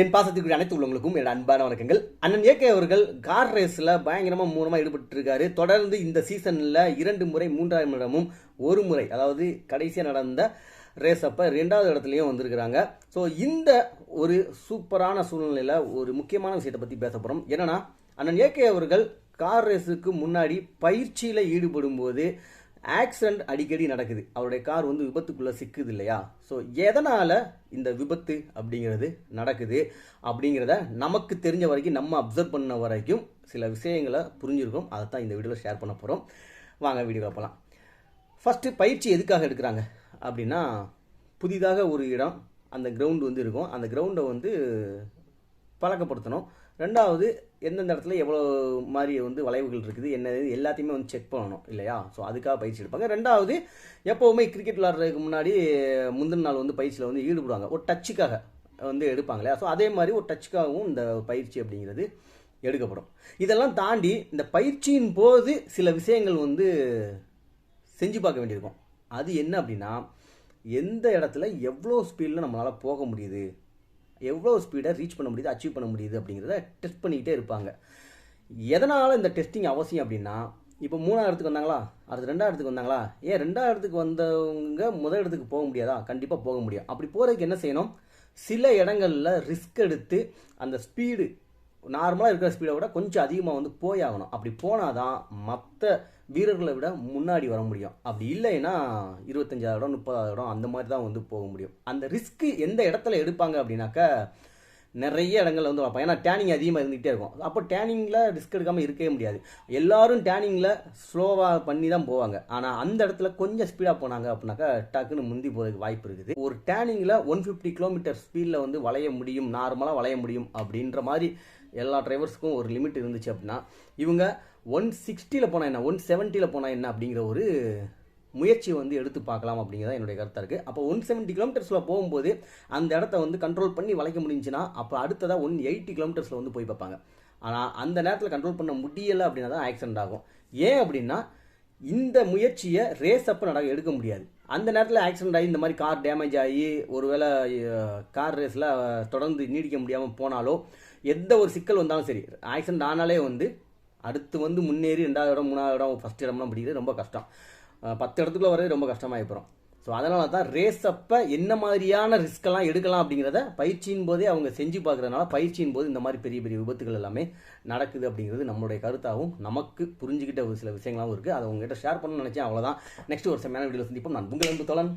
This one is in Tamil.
என் பாசத்துக்கு அனைத்து உள்ளவங்களுக்கும் என் அன்பான வணக்கங்கள். அண்ணன் ஏகே அவர்கள் கார் ரேஸில் பயங்கரமாக மூலமாக ஈடுபட்டிருக்காரு. தொடர்ந்து இந்த சீசனில் இரண்டு முறை மூன்றாம் இடமும் ஒரு முறை அதாவது கடைசியாக நடந்த ரேஸ் அப்போ ரெண்டாவது இடத்துலையும் வந்திருக்கிறாங்க. ஸோ இந்த ஒரு சூப்பரான சூழ்நிலையில் ஒரு முக்கியமான விஷயத்தை பற்றி பேச போகிறோம் என்னன்னா அண்ணன் ஏகே அவர்கள் கார் ரேஸுக்கு முன்னாடி பயிற்சியில் ஈடுபடும் போது ஆக்சிடெண்ட் அடிக்கடி நடக்குது. அவருடைய கார் வந்து விபத்துக்குள்ளே சிக்குது இல்லையா? ஸோ எதனால் இந்த விபத்து அப்படிங்கிறது நடக்குது அப்படிங்கிறத நமக்கு தெரிஞ்ச வரைக்கும் நம்ம அப்சர்வ் பண்ண வரைக்கும் சில விஷயங்களை புரிஞ்சிருக்கோம். அதை தான் இந்த வீடியோவில் ஷேர் பண்ண போகிறோம் வாங்க வீடியோ போகலாம் ஃபஸ்ட்டு பயிற்சி எதுக்காக எடுக்கிறாங்க? அப்படின்னா புதிதாக ஒரு இடம் அந்த கிரவுண்டு வந்து இருக்கும். அந்த கிரவுண்டை வந்து பழக்கப்படுத்தணும். ரெண்டாவது எந்தெந்த இடத்துல எவ்வளோ மாதிரி வந்து வளைவுகள் இருக்குது என்ன எல்லாத்தையுமே வந்து செக் பண்ணணும் இல்லையா? ஸோ அதுக்காக பயிற்சி எடுப்பாங்க. ரெண்டாவது எப்போவுமே கிரிக்கெட் விளாட்றதுக்கு முன்னாடி முந்தின நாள் வந்து பயிற்சியில் வந்து ஈடுபடுவாங்க. ஒரு டச்சுக்காக வந்து எடுப்பாங்க இல்லையா? ஸோ அதே மாதிரி ஒரு டச்சுக்காகவும் இந்த பயிற்சி அப்படிங்கிறது எடுக்கப்படும். இதெல்லாம் தாண்டி இந்த பயிற்சியின் போது சில விஷயங்கள் வந்து செஞ்சு பார்க்க வேண்டியிருக்கும். அது என்ன அப்படின்னா எந்த இடத்துல எவ்வளோ ஸ்பீடில் நம்மளால் போக முடியுது? எவ்வளோ ஸ்பீடை ரீச் பண்ண முடியுது அச்சீவ் பண்ண முடியுது அப்படிங்கிறத டெஸ்ட் பண்ணிக்கிட்டே இருப்பாங்க. எதனால் இந்த டெஸ்டிங் அவசியம் அப்படின்னா இப்போ மூணாவது இடத்துக்கு வந்தாங்களா? அடுத்து ரெண்டாவது இடத்துக்கு வந்தாங்களா? ஏன் ரெண்டாயிரத்துக்கு இடத்துக்கு வந்தவங்க முதல் இடத்துக்கு போக முடியாதா? கண்டிப்பாக போக முடியும். அப்படி போகிறதுக்கு என்ன செய்யணும்? சில இடங்களில் ரிஸ்க் எடுத்து அந்த ஸ்பீடு நார்மலாக இருக்கிற ஸ்பீடை விட கொஞ்சம் அதிகமாக வந்து போயாகணும் அப்படி போனால் தான் மற்ற வீரர்களை விட முன்னாடி வர முடியும். அப்படி இல்லைன்னா இருபத்தஞ்சாயிரம் இடம் முப்பதாயிரம் அந்த மாதிரி தான் வந்து போக முடியும். அந்த ரிஸ்க்கு எந்த இடத்துல எடுப்பாங்க அப்படின்னாக்கா நிறைய இடங்கள்ல வந்து பார்ப்பாங்க ஏன்னா டேனிங் அதிகமாக இருந்துகிட்டே இருக்கும். அப்போ டேனிங்கில் ரிஸ்க் எடுக்காமல் இருக்கவே முடியாது. எல்லாரும் டேனிங்கில் ஸ்லோவாக பண்ணி தான் போவாங்க. ஆனால் அந்த இடத்துல கொஞ்சம் ஸ்பீடாக போனாங்க அப்படின்னாக்கா டக்குன்னு முந்தி போகிறதுக்கு வாய்ப்பு இருக்குது. ஒரு டேனிங்கில் ஒன் ஃபிஃப்டி கிலோமீட்டர் ஸ்பீடில் வந்து வளைய முடியும் நார்மலாக வளைய முடியும் அப்படின்ற மாதிரி எல்லா டிரைவர்ஸுக்கும் ஒரு லிமிட் இருந்துச்சு அப்படின்னா இவங்க ஒன் சிக்ஸ்டியில் போனால் என்ன? ஒன் செவன்ட்டியில் போனால் என்ன அப்படிங்கிற ஒரு முயற்சி வந்து எடுத்து பார்க்கலாம் அப்படிங்கிறத என்னுடைய கருத்தாக இருக்குது அப்போ ஒன் செவன்ட்டி கிலோமீட்டர்ஸில் போகும்போது அந்த இடத்த வந்து கண்ட்ரோல் பண்ணி வளைக்க முடிஞ்சுன்னா அப்போ அடுத்ததாக ஒன் எயிட்டி கிலோமீட்டர்ஸில் வந்து போய் பார்ப்பாங்க. ஆனால் அந்த நேரத்தில் கண்ட்ரோல் பண்ண முடியலை அப்படின்னா தான் ஆக்சிடென்ட் ஆகும். ஏன் அப்படின்னா இந்த முயற்சியை ரேஸ் அப்போ நட எடுக்க முடியாது. அந்த நேரத்தில் ஆக்சிடென்ட் ஆகி இந்த மாதிரி கார் டேமேஜ் ஆகி ஒருவேளை கார் ரேஸில் தொடர்ந்து நீடிக்க முடியாமல் போனாலோ எந்த ஒரு சிக்கல் வந்தாலும் சரி ஆக்சிடென்ட் ஆனாலே வந்து அடுத்து வந்து முன்னேறி ரெண்டாவது இடம் மூணாவது இடம் ஃபஸ்ட் இடம்லாம் பிடிக்கிறது ரொம்ப கஷ்டம். பத்து இடத்துக்குள்ள வரது ரொம்ப கஷ்டமாக போகிறோம் ஸோ அதனால தான் ரேஸ் அப்போ என்ன மாதிரியான ரிஸ்க்கெல்லாம் எடுக்கலாம் அப்படிங்கிறத பயிற்சியின் போதே அவங்க செஞ்சு பார்க்குறதுனால பயிற்சியின் போது இந்த மாதிரி பெரிய பெரிய விபத்துகள் எல்லாமே நடக்குது அப்படிங்கிறது நம்மளுடைய கருத்தாகவும் நமக்கு புரிஞ்சுக்கிட்ட ஒரு சில விஷயங்களாகவும் இருக்குது அதை உங்ககிட்ட ஷேர் பண்ணணும்னு நினச்சேன். அவ்வளோதான் நெக்ஸ்ட் ஒரு செம்மையான வீடியோ சந்திப்போம். நான் உங்கள் அன்பு தோழன்.